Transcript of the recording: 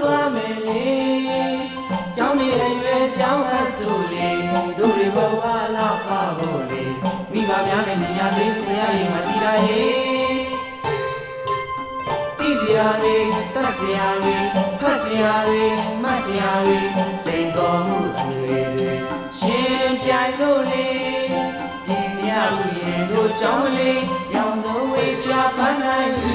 သွားမယ်လေကျောင်းနေအရွယ်ကျောင်းအပ်ဆိုလေတို့တွေဘဝလာပါဖို့လေမိဘများနဲ့ညီညာစေဆရာရင်မတီးတာရေတီးစရာတွေတတ်စရာတွေဖတ်စရာတွေမတ်စရာတွေစိန်ခေါ်မှုတွေရှင်ပြိုင်စို့လေဒီမြတ်ရဲ့တို့ကျောင်းလေးရောင်စုံဝေးပြပန်းနိုင်